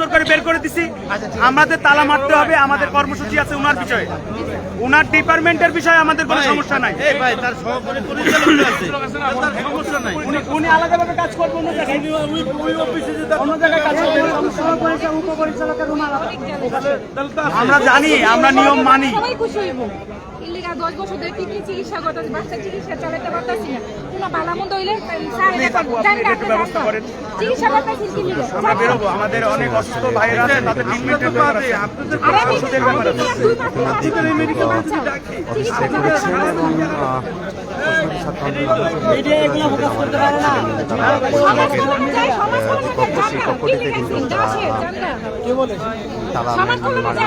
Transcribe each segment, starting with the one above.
সুন্দর করে বের করে দিছি। আমাদের তালা মারতে হবে আমাদের কর্মসূচি আছে ওনার বিষয়ে। ওনার ডিপার্টমেন্টের বিষয়ে আমাদের কোনো সমস্যা নাই। এই ভাই তার সহকারী পরিচালক আছে। তার সমস্যা নাই। উনি- উনি আলাদাভাবে কাজ করবেন অন্য জায়গায়। অন্য জায়গায় কাজ করবেন আমরা জানি আমরা নিয়ম মানি। ইল্লিগা দশ বছর ধরে কি কি চিকিৎসা করতেছে বাচ্চা চিকিৎসা চালাতে পারতাছি না কোনো হইলে। চিকিৎসা করতেছি আমরা বেরোবো আমাদের অনেক অসুস্থ ভাইরা আছে তাদের ট্রিটমেন্টের ব্যাপার আছে মেডিকেল চিকিৎসা সমাজ কল্যাণে সমাজ কি লিখেছেন? তারা সমস্যা?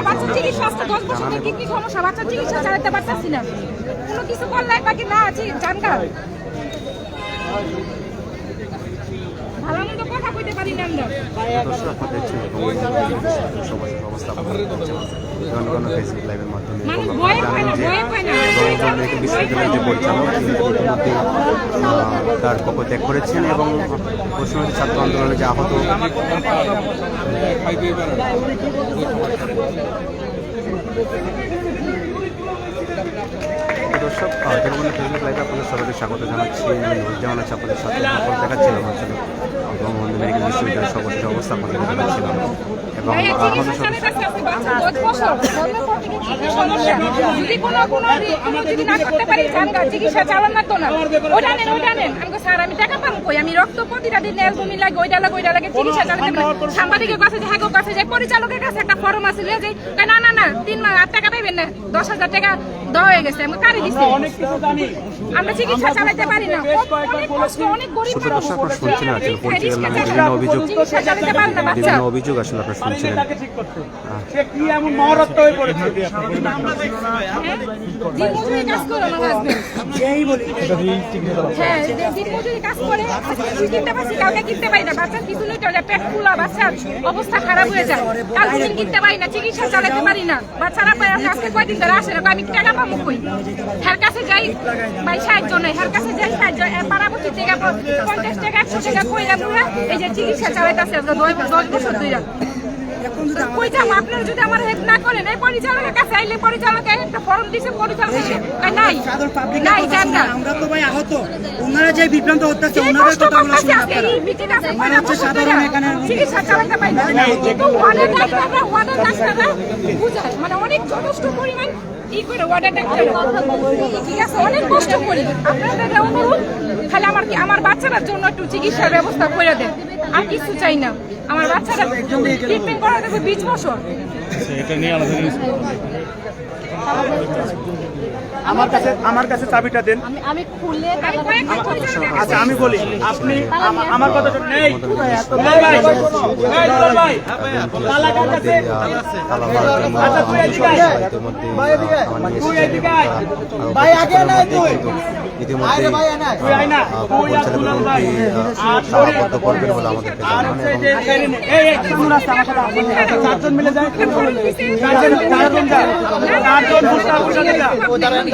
বাচ্চার চিকিৎসা চালাতে পারতাছি না। কোনো কিছু করলে বাকি না আছে জানগা ভালো মন্দ কথা কইতে পারি না আমরা দর্শক আপনারা দেখছেন এবং সমাজের অবস্থা আপনারা ফেসবুক লাইভের মাধ্যমে জানেন যে ভয় পায় না। জনগণকে বিশ্ববিদ্যালয়ের যে পরিচালক তিনি ইতিমধ্যে তার পক্ষ ত্যাগ করেছেন এবং পশ্চিমবঙ্গের ছাত্র আন্দোলনে যে আহত দর্শক জনগণের ফেসবুক লাইভে আপনাদের সবাইকে স্বাগত জানাচ্ছি। আমি নুরুজ্জামান আছি আপনাদের সাথে খবর দেখাচ্ছিলাম আসলে বঙ্গবন্ধু মেডিকেল বিশ্ববিদ্যালয়ের সর্বশেষ অবস্থা আপনাদের দেখাচ্ছিলাম। এবং ভাইয়া সমস্যা যদি কোনো কোনো যদি না করতে পারি জানগা চিকিৎসা চালান না। ওইটা নেন আমি স্যার আমি টাকা পাবো কই? আমি রক্ত প্রতিটা দিন অ্যালবুমিন লাগে ওইটা লাগে ওইটা লাগে চিকিৎসা চালাতে সাংবাদিকের কাছে যে হ্যাঁ কাছে যে পরিচালকের কাছে একটা ফর্ম আছে লিয়ে যাই। না না না তিন মাস আট টাকা পাইবেন না। দশ হাজার টাকা দেওয়া হয়ে গেছে আমি কারি দিছি? অনেক কিছু জানি। আমরা চিকিৎসা চালাতে পারি না। অনেক কষ্ট অনেক গরিব ছোট শুনছেন আসলে পরিচালক নামে বিভিন্ন অভিযোগ চিকিৎসা চালাতে পারে না বাচ্চা। বিভিন্ন অভিযোগ আসলে আপনারা সে কি এমন মহারত্ব হয়ে পড়েছে? চিকিৎসা চালাতে পারি না বাচ্চারা আজকে কয়দিন ধরে আসে না আমি টাকা পাবো কই হ্যার কাছে যাই ভাই সাহায্য নেই হ্যার কাছে যাই সাহায্য পারাবতী থেকে পঞ্চাশ টাকা একশো টাকা কইলাম এই যে চিকিৎসা চালাইতেছে দশ বছর ধরে আপনারা যদি আমার হেল্প না করেন এই পরিচালকের কাছে আইলে পরিচালকে একটা ফর্ম দিছে পরিচালক নাই। সাধারণ পাবলিক নাই না আমরা তো ভাই আহত। ওনারা যে বিভ্রান্ত হচ্ছে শুনে আপনারা। হচ্ছে সাধারণ এখানে চিকিৎসা চালাতে পারি না। কিন্তু ওয়ার্ডের ডাক্তাররা ওয়ার্ডের ডাক্তাররা বুঝায়। মানে অনেক যথেষ্ট পরিমাণ ই করে ওয়ার্ডের ডাক্তাররা। ঠিক আছে অনেক কষ্ট করি। আপনাদের অনুরোধ খালি আমার জন্য একটু চিকিৎসার ব্যবস্থা করে দেন। আর কিছু চাই না। আমার বাচ্চারা ট্রিটমেন্ট করা দেখবে বিশ বছর। আমার কাছে আমার কাছে চাবিটা দেন আমি আমি খুলে পরিচালকের আচ্ছা আমি বলি আপনি আমার কথা আচ্ছা, নাই ইতিমধ্যে বলে আসুন। চারজন মিলে যায় চারজন চারজন যা চারজন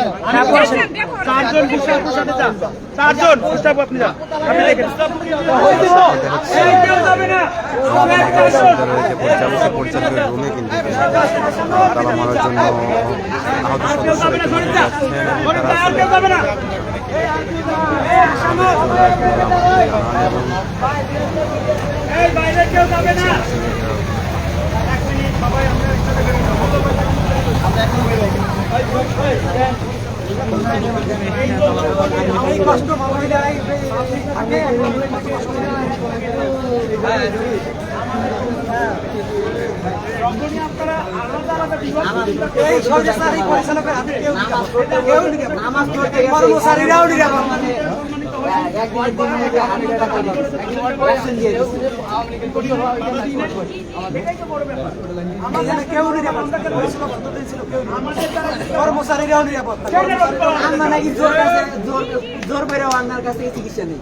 চারজন গুস্তাফ সাথে যা চারজন যাবে না এই বাইরে কেউ যাবে না এক মিনিট সবাই আমরা একসাথে বেরোবো। যখনই আপনারা আলাদা আলাদা বিভাগ এই সরকারি পরিচালকের হাতে কেউ কেউ নিবে নামাজ পড়তে কর্মচারীরাও নিবে মানে কেউ নিরাপত্তা কর্মচারীরাও নিরাপত্তা জোর করে ওয়ান্নার কাছে চিকিৎসা নেই।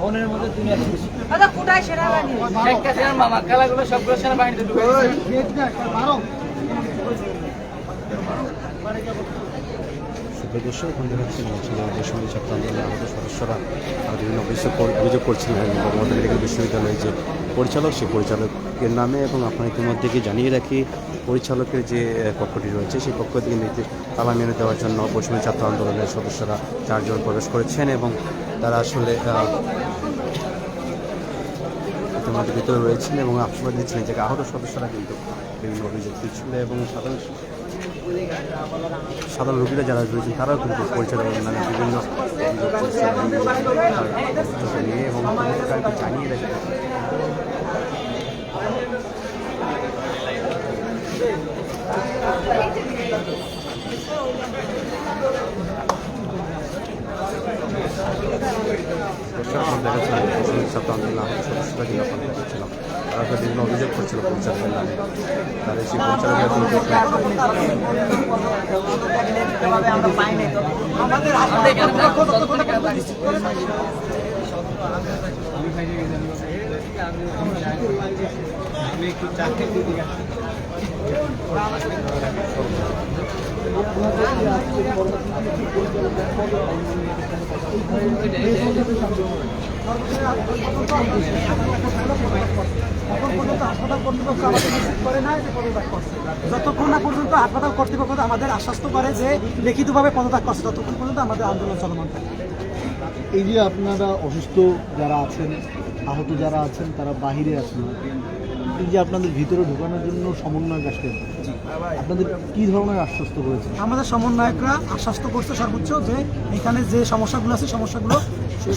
চিকিৎসা মধ্যে যোগ্যতাই নাই দর্শক এখন দেখাচ্ছি মহাসভার বৈষম্য ছাত্র আন্দোলনের আহত সদস্যরা। বিভিন্ন অভিযোগ কর- অভিযোগ করছিলেন। বঙ্গবন্ধু মেডিকেল বিশ্ববিদ্যালয়ের যে পরিচালক সেই পরিচালকের নামে এবং আপনার ইতিমধ্যে কি জানিয়ে রাখি, পরিচালকের যে কক্ষটি রয়েছে, সেই কক্ষ থেকে নির্দেশ তালা মেনে দেওয়ার জন্য বৈষম্য ছাত্র আন্দোলনের সদস্যরা চারজন প্রবেশ করেছেন এবং তারা আসলে ইতিমধ্যে ভিতরে রয়েছেন এবং আশীর্বাদ দিচ্ছিলেন যে আহত সদস্যরা কিন্তু বিভিন্ন অভিযোগ দিচ্ছিল এবং সাধারণ সাধারণ রোগীরা যারা রয়েছেন তারাও কিন্তু পরিচালকের নামে বিভিন্ন নিয়ে এবং জানিয়ে রাখে। দর্শক দেখা যাচ্ছে ছাত্র আন্দোলন আহত সদস্যরা কিন্তু আপনাদের দেখাচ্ছিলাম তারা বিভিন্ন অভিযোগ করছিল পরিচালকের নামে। তাদের সেই পরিচালকের আমাদের যতক্ষণ না পর্যন্ত হাসপাতাল কর্তৃপক্ষ আমাদের আশ্বস্ত করে যে লিখিতভাবে পদত্যাগ করছে ততক্ষণ পর্যন্ত আমাদের আন্দোলন চলমান থাকে এই যে আপনারা অসুস্থ যারা আছেন আহত যারা আছেন তারা বাহিরে আছেন এই যে আপনাদের ভিতরে ঢোকানোর জন্য সমন্বয় আসলেন আপনাদের কি ধরনের আশ্বস্ত করেছে আমাদের সমন্বয়করা আশ্বস্ত করছে সর্বোচ্চ যে এখানে যে সমস্যাগুলো আছে সমস্যাগুলো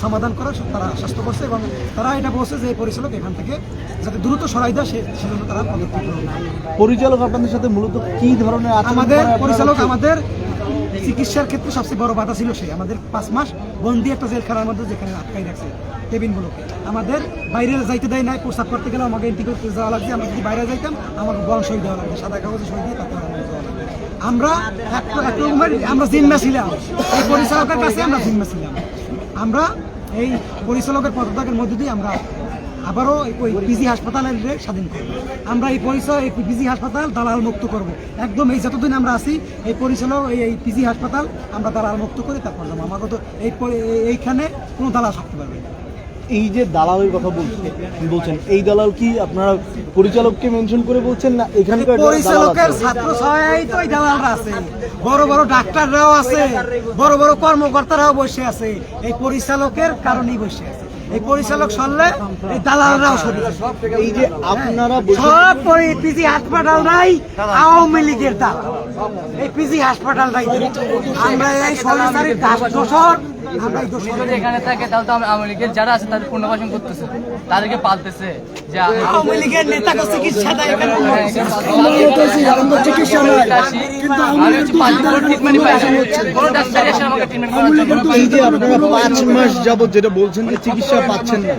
সমাধান করার তারা আশ্বস্ত করছে এবং তারা এটা বলছে যে পরিচালক এখান থেকে যাতে দ্রুত সরাই দেয় সে- সেজন্য তারা পদক্ষেপ পরিচালক আপনাদের সাথে মূলত কি ধরনের আমাদের পরিচালক আমাদের চিকিৎসার ক্ষেত্রে সবচেয়ে বড় বাধা ছিল সে আমাদের পাঁচ মাস বন্দি একটা জেলখানার মধ্যে যেখানে আটকাই রাখছে কেবিনগুলোকে। আমাদের বাইরে যাইতে দেয় নাই প্রস্তাব করতে গেলে আমাকে এন্ট্রি করতে যাওয়া লাগছে। আমরা যদি বাইরে যাইতাম আমাকে বরং সই দেওয়া লাগবে, সাদা কাগজে সই দিয়ে লাগবে। আমরা আমরা জিম্মা ছিলাম। এই পরিচালকের কাছে আমরা জিম্মা ছিলাম। আমরা এই পরিচালকের পদত্যাগের মধ্যে দিয়ে আমরা আবারও ওই পিজি হাসপাতালের স্বাধীন করব। আমরা এই পরিচয় এই পিজি হাসপাতাল দালাল মুক্ত করব। একদম এই যতদিন আমরা আছি এই পরিচালক এই এই পিজি হাসপাতাল আমরা দালাল মুক্ত করে তারপর যাব। আমাকে তো এই এইখানে কোনো দালাল থাকতে পারবে না। এই যে দালালের কথা বলছেন বলছেন এই দালাল কি আপনারা পরিচালককে মেনশন করে বলছেন না এখানকার পরিচালকের ছাত্র সহায় তো এই দালালরা আছে। বড় বড় ডাক্তাররাও আছে বড় বড় কর্মকর্তারাও বসে আছে। এই পরিচালকের কারণেই বসে আছে। এই পরিচালক সরলে এই দালালরাও সরে যাবে। এই যে আপনারা সব পরে পিজি হাসপাতাল নাই আওয়ামী লীগের দালাল। এই পিজি হাসপাতালটাই আমরা এই সরকারি দাস দোষর আমরা দোষর। যদি এখানে থাকে তাহলে তো আওয়ামী লীগের যারা আছে তাদের পুনর্বাসন করতেছে। তাদেরকে পালতেছে যে আওয়ামী লীগের নেতাকে চিকিৎসা দেয় এখানে? আমি হচ্ছে পাঁচ ট্রিটমেন্ট পাইছি কোনো ডাক্তার এসে আমাকে ট্রিটমেন্ট করার জন্য এই যে আপনারা পাঁচ মাস যাবত যেটা বলছেন যে চিকিৎসা পাচ্ছেন না।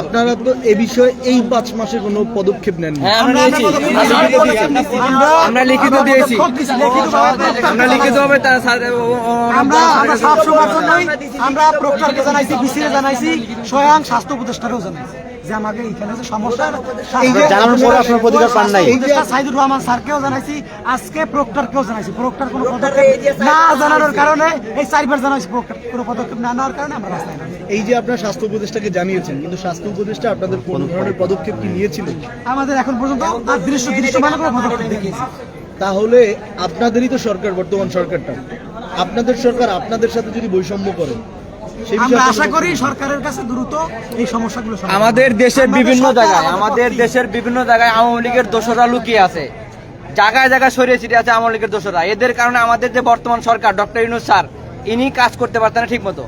আপনারা তো এ বিষয়ে এই পাঁচ মাসে কোনো পদক্ষেপ নেন আমরা আমরা লিখিত দিয়েছি। আমরা লিখিত হবে তারা আমরা আমরা সব সময়ের জন্যই আমরা প্রক্টরকে জানাইছি বিসিরে জানাইছি স্বয়ং স্বাস্থ্য উপদেষ্টাকেও জানাইছি যে আমাকে এখানে যে সমস্যা এই যে জানানোর পরে আপনার প্রতিকার পান নাই। সাইদুর রহমান স্যারকেও জানাইছি আজকে প্রক্টরকেও জানাইছি। প্রক্টর কোনো পদক্ষেপ না জানানোর কারণে এই চারবার জানাইছি প্রক্টর কোনো পদক্ষেপ না নেওয়ার কারণে আমরা রাস্তায় এই যে আপনার স্বাস্থ্য উপদেষ্টাকে জানিয়েছেন কিন্তু স্বাস্থ্য উপদেষ্টা আপনাদের কোন ধরনের পদক্ষেপ কি নিয়েছিলেন আমাদের এখন পর্যন্ত আর দৃশ্য দৃশ্য কোনো পদক্ষেপ দেখিয়েছি তাহলে আপনাদেরই তো সরকার বর্তমান সরকারটা। আপনাদের সরকার আপনাদের সাথে যদি বৈষম্য করে আমরা আশা করি সরকারের কাছে দ্রুত এই সমস্যাগুলো আমাদের দেশের বিভিন্ন জায়গায় আমাদের দেশের বিভিন্ন জায়গায় আওয়ামী লীগের দোষরা লুকিয়ে আছে। জায়গায় জায়গায় সরিয়ে ছিটিয়ে আছে আওয়ামী লীগের দোষরা। এদের কারণে আমাদের যে বর্তমান সরকার ডক্টর ইউনুস স্যার ইনি কাজ করতে পারতেন না ঠিক মতো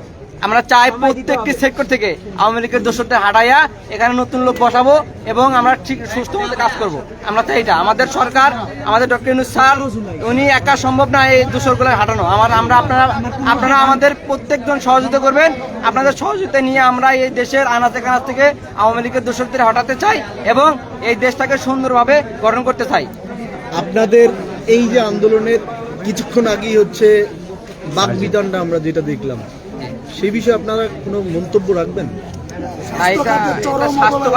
আমরা চাই প্রত্যেকটি সেক্টর থেকে আওয়ামী লীগের দোষরটা হাঁটাইয়া এখানে নতুন লোক বসাবো এবং আমরা ঠিক সুস্থ মতো কাজ করব। আমরা চাই এটা। আমাদের সরকার, আমাদের ডক্টর ইউনুস স্যার, উনি একা সম্ভব না এই দোষরগুলো হাঁটানো আমার, আমরা আপনারা আপনারা আমাদের প্রত্যেকজন সহযোগিতা করবেন। আপনাদের সহযোগিতা নিয়ে আমরা এই দেশের আনাচে কানাচ থেকে আওয়ামী লীগের দোষরদের হটাতে চাই এবং এই দেশটাকে সুন্দরভাবে গঠন করতে চাই। আপনাদের এই যে আন্দোলনের কিছুক্ষণ আগেই হচ্ছে বাক বিতরণটা আমরা যেটা দেখলাম। সেই বিষয়ে আপনারা কোনো মন্তব্য রাখবেন? এটা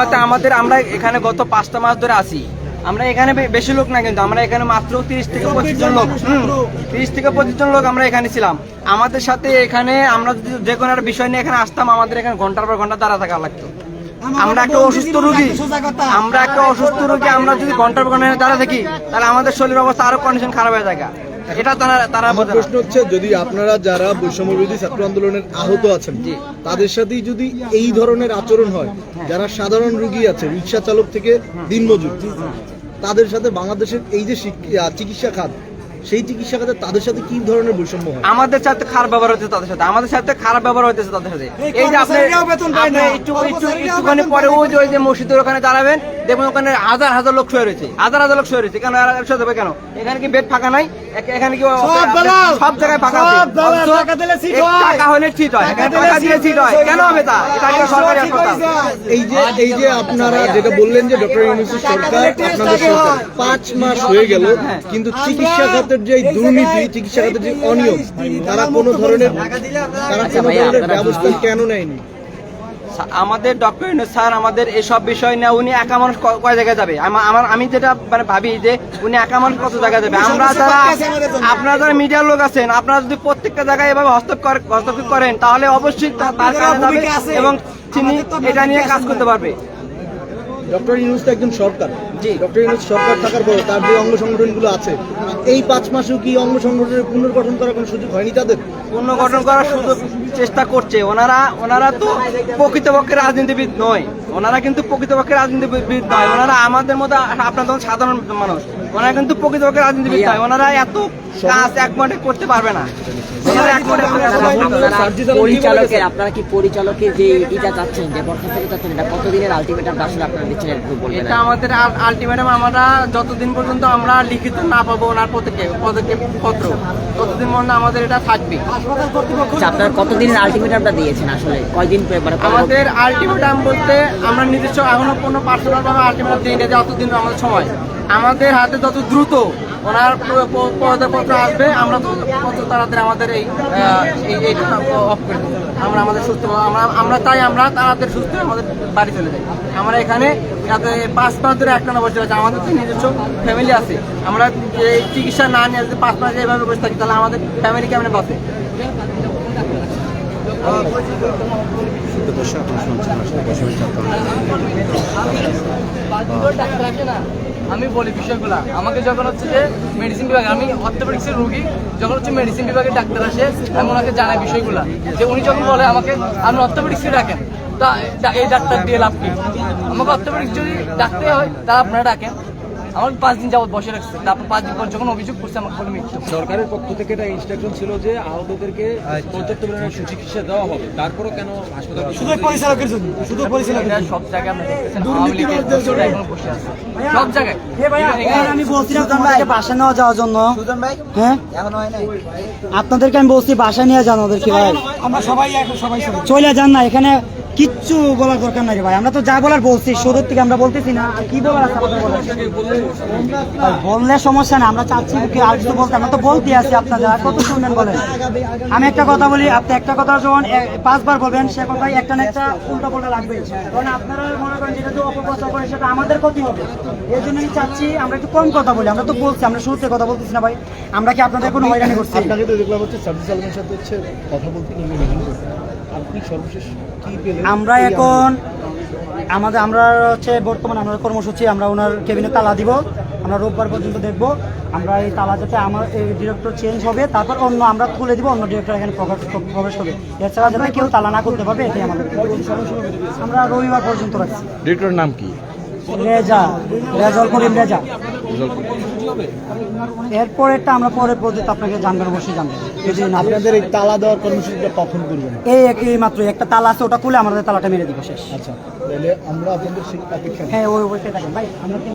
এটা আমাদের আমরা এখানে গত পাঁচটা মাস ধরে আছি। আমরা এখানে বেশি লোক না কিন্তু আমরা এখানে মাত্র তিরিশ থেকে পঁচিশ জন লোক। তিরিশ থেকে পঁচিশ জন লোক আমরা এখানে ছিলাম। আমাদের সাথে এখানে আমরা যদি যে কোনো একটা বিষয় নিয়ে এখানে আসতাম আমাদের এখানে ঘণ্টার পর ঘণ্টা দাঁড়া থাকা লাগতো। আমরা একটা অসুস্থ রোগী। আমরা একটা অসুস্থ রোগী আমরা যদি ঘণ্টার পর ঘণ্টা দাঁড়া থাকি তাহলে আমাদের শরীরের অবস্থা আরও কন্ডিশন খারাপ হয়ে যায় এটা তারা তারা আমার প্রশ্ন হচ্ছে যদি আপনারা যারা বৈষম্য বিরোধী ছাত্র আন্দোলনের আহত আছেন। তাদের সাথেই যদি এই ধরনের আচরণ হয় যারা সাধারণ রুগী আছে রিক্সা চালক থেকে দিনমজুর তাদের সাথে বাংলাদেশের এই যে চিকিৎসা খাত সেই চিকিৎসা খাতে তাদের সাথে কি ধরনের বৈষম্য হয়? আমাদের সাথে খারাপ ব্যবহার হচ্ছে তাদের সাথে। আমাদের সাথে খারাপ ব্যবহার হইতেছে তাদের সাথে। এই যে আপনি বেতন পায় না। একটু একটু একটুখানি পরে ওই যে ওই যে মসজিদের ওখানে দাঁড়াবেন দেখবেন ওখানে হাজার হাজার লোক শুয়ে রয়েছে। হাজার হাজার লোক শুয়ে রয়েছে। কেন? দেবে কেন? এখানে কি বেড ফাঁকা নাই? এখানে কি সব জায়গায় ফাঁকা টাকা হয়। হলে ঠিক হয়। এখানে টাকা দিলে ঠিক হয়। হয়। কেন হবে তা? সরকারি হাসপাতাল। এই যে এই যে আপনারা যেটা বললেন যে ডক্টর ইউনুসের সরকার আপনাদের সরকার পাঁচ মাস হয়ে গেল কিন্তু চিকিৎসা খাতের যে দুর্নীতি চিকিৎসা খাতের যে অনিয়ম তারা কোনো ধরনের তারা কোনো ধরনের ব্যবস্থা কেন নেয়নি? আমাদের ডক্টর ইউনুস স্যার আমাদের এসব বিষয় নিয়ে উনি একা মানুষ ক- কয় জায়গায় যাবে? আমার আমি যেটা মানে ভাবি যে উনি একা মানুষ কত জায়গায় যাবে? আমরা যারা আপনারা যারা মিডিয়ার লোক আছেন আপনারা যদি প্রত্যেকটা জায়গায় এভাবে হস্তক্ষেপ হস্তক্ষেপ করেন তাহলে অবশ্যই। এবং তিনি এটা নিয়ে কাজ করতে পারবে। ডক্টর ইউনুস তো একজন সরকার। জি। ডক্টর ইউনুস সরকার থাকার পর তার যে অঙ্গ সংগঠনগুলো আছে এই পাঁচ মাসেও কি অঙ্গ সংগঠনের পুনর্গঠন করার কোনো সুযোগ হয়নি তাদের? পুনর্গঠন করার সুযোগ চেষ্টা করছে। ওনারা ওনারা তো প্রকৃতপক্ষে রাজনীতিবিদ নয়। ওনারা কিন্তু প্রকৃতপক্ষে রাজনীতিবিদ নয়। ওনারা আমাদের মতো আপনার মতো সাধারণ মানুষ। ওনারা কিন্তু প্রকৃতপক্ষে রাজনীতিবিদ নয়। ওনারা এত কাজ এক মাঠে করতে পারবে না। পরিচালকের আপনারা কি পরিচালকের যে এটা চাচ্ছেন যে বরখাস্ত চাচ্ছেন এটা কতদিনের আলটিমেটাম আসলে আপনারা দিচ্ছেন একটু বলবেন? এটা আমাদের আলটিমেটাম আমরা যতদিন পর্যন্ত আমরা লিখিত না পাবো ওনার পদক্ষেপ পদক্ষেপ পত্র ততদিন পর্যন্ত আমাদের এটা থাকবে। আচ্ছা, আপনারা কতদিনের আলটিমেটামটা দিয়েছেন আসলে? কয়দিন পরে আমাদের আলটিমেটাম বলতে আমরা নিজস্ব এখনও কোনো পার্সোনাল ভাবে আলটিমেটাম দিই না যে অতদিন আমাদের সময়। আমাদের হাতে যত দ্রুত ওনার পদপত্র আসবে আমরা তো কত তাড়াতাড়ি আমাদের এই এই- অফ করে আমরা আমাদের সুস্থ আমরা আমরা তাই আমরা তাড়াতাড়ি সুস্থ আমাদের বাড়ি চলে যাই। আমরা এখানে যাতে পাঁচ মাস ধরে একটা না বসে আছে আমাদের তো নিজস্ব ফ্যামিলি আছে। আমরা এই চিকিৎসা না নিয়ে যদি পাঁচ মাস এইভাবে বসে থাকি তাহলে আমাদের ফ্যামিলি কেমনে বাঁচে? সুপ্রিয় দর্শক আপনারা শুনছেন আসলে বৈষম্য ছাত্র আন্দোলন আমি বলি বিষয়গুলো। আমাকে যখন হচ্ছে যে মেডিসিন বিভাগে, আমি অর্থোপেডিক্সের রুগী, যখন হচ্ছে মেডিসিন বিভাগে ডাক্তার আসে, আমি ওনাকে জানাই বিষয়গুলো। যে উনি যখন বলে আমাকে আপনি অর্থোপেডিক্সে ডাকেন, তা, এই ডাক্তার দিয়ে লাভ কি? আমাকে অর্থোপেডিক্স যদি ডাকতে হয় তা আপনারা ডাকেন। আমার পাঁচ দিন যাবত বসে রাখছে। তারপর পাঁচ দিন পর যখন অভিযোগ করছে আমাকে বলে মৃত্যু সরকারের পক্ষ থেকে একটা ইনস্ট্রাকশন ছিল যে আহতদেরকে পর্যাপ্ত পরিমাণে সুচিকিৎসা দেওয়া হবে। তারপরও কেন হাসপাতাল শুধু পরিচালকের জন্য শুধু পরিচালকের সব জায়গায় এখনও বসে আছে। সব জায়গায়। আমি বলছিলাম তোমাদেরকে বাসা নেওয়া যাওয়ার জন্য। হ্যাঁ? আপনাদেরকে আমি বলছি বাসা নিয়ে যান ওদেরকে ভাই। আমরা সবাই সবাই চলে যান না এখানে কিচ্ছু বলার দরকার নাই ভাই। আমরা তো যা বলার বলছি, শুরুর থেকে আমরা বলতেছি না। কি বলার আছে? বললে সমস্যা না আমরা চাচ্ছি কি আর কিছু বলতে। আমরা তো বলতে আছি আপনারা কত শুনবেন বলেন? আমি একটা কথা বলি, আপনি একটা কথা যখন পাঁচবার বলবেন, সে কথাই একটা না একটা উল্টা পাল্টা লাগবে। কারণ আপনারা মনে করেন যেটা তো অপপ্রচার করে, সেটা আমাদের ক্ষতি হবে। এর জন্য আমি চাচ্ছি আমরা একটু কম কথা বলি, আমরা তো বলছি, আমরা শুরুতে কথা বলতেছি না ভাই। আমরা কি আপনাদের কোনো হয়রানি করছি? আপনাকে তো দেখলাম হচ্ছে আলমের সাথে হচ্ছে কথা বলতে আমরা এখন আমাদের আমরা হচ্ছে বর্তমানে আমরা কর্মসূচি আমরা ওনার কেবিনে তালা দিব আমরা রোববার পর্যন্ত দেখব আমরা এই তালা যাতে আমার এই ডিরেক্টর চেঞ্জ হবে তারপর অন্য আমরা তুলে দিব অন্য ডিরেক্টর এখানে প্রকাশ প্রবেশ হবে এছাড়া যাতে কেউ তালা না করতে পারবে এটাই আমাদের। আমরা রবিবার পর্যন্ত রাখছি। ডিরেক্টরের নাম কি? রেজা রেজল করিম রেজা। রেজাল্ট এরপরেরটা আমরা পরে পর্যন্ত আপনাকে জানবেন অবশ্যই জানবেন। যদি আপনাদের এই তালা দেওয়ার কর্মসূচিটা কখন করবেন? এই একই মাত্র একটা তালা আছে ওটা খুলে আমাদের তালাটা মেরে দিব শেষ। আচ্ছা তাহলে আমরা আপনাদের অপেক্ষা হ্যাঁ ওই থাকেন। ভাই আমরা